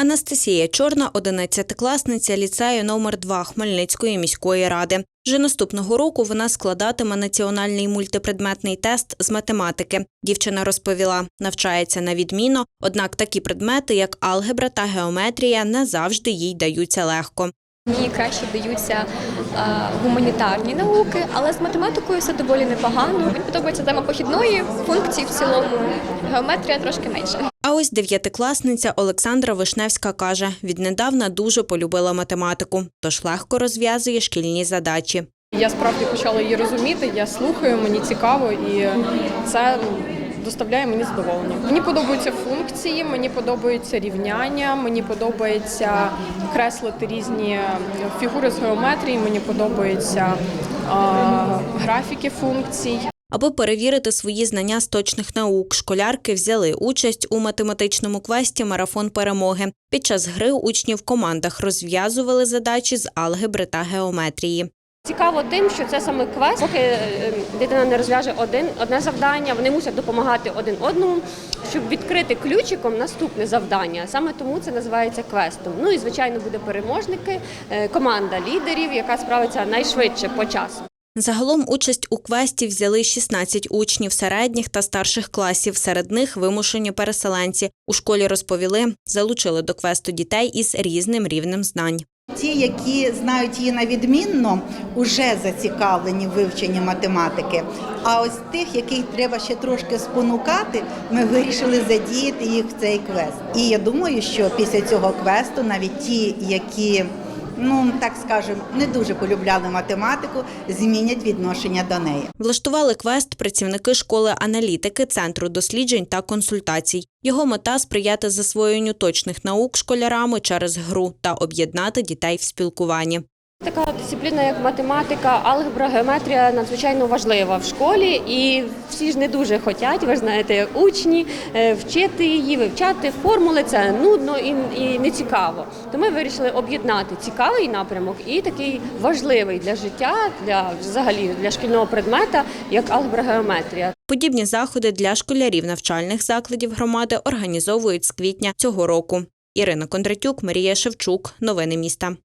Анастасія Чорна, 11-класниця ліцею номер 2 Хмельницької міської ради. Вже наступного року вона складатиме національний мультипредметний тест з математики. Дівчина розповіла, навчається на відміну, однак такі предмети, як алгебра та геометрія, не завжди їй даються легко. Мені краще даються е, гуманітарні науки, але з математикою все доволі непогано. Мені подобається тема похідної функції в цілому. Геометрія трошки менше. А ось дев'ятикласниця Олександра Вишневська каже, віднедавна дуже полюбила математику, тож легко розв'язує шкільні задачі. Я справді почала її розуміти, я слухаю, мені цікаво, і це доставляє мені задоволення. Мені подобаються функції, мені подобаються рівняння, мені подобається креслити різні фігури з геометрії, мені подобаються графіки функцій. Аби перевірити свої знання з точних наук, школярки взяли участь у математичному квесті Марафон перемоги. Під час гри учні в командах розв'язували задачі з алгебри та геометрії. Цікаво тим, що це саме квест. Поки е, дитина не розв'яже один одне завдання, вони мусять допомагати один одному, щоб відкрити ключиком наступне завдання. Саме тому це називається квестом. Ну і звичайно буде переможники, е, команда лідерів, яка справиться найшвидше по часу. Загалом участь у квесті взяли 16 учнів середніх та старших класів. Серед них вимушені переселенці. У школі розповіли, залучили до квесту дітей із різним рівнем знань. Ті, які знають її на відмінно, вже зацікавлені в вивченні математики. А ось тих, яких треба ще трошки спонукати, ми вирішили задіяти їх в цей квест. І я думаю, що після цього квесту навіть ті, які ну так скажемо, не дуже полюбляли математику, змінять відношення до неї. Влаштували квест працівники школи аналітики, центру досліджень та консультацій. Його мета сприяти засвоєнню точних наук школярами через гру та об'єднати дітей в спілкуванні. Така дисципліна, як математика, алгебра, геометрія, надзвичайно важлива в школі, і всі ж не дуже хочуть, ви ж знаєте, учні, е, вчити її, вивчати формули. Це нудно і, і не цікаво. То ми вирішили об'єднати цікавий напрямок і такий важливий для життя, для взагалі для шкільного предмета, як алгебра, геометрія. Подібні заходи для школярів навчальних закладів громади організовують з квітня цього року. Ірина Кондратюк, Марія Шевчук. Новини міста.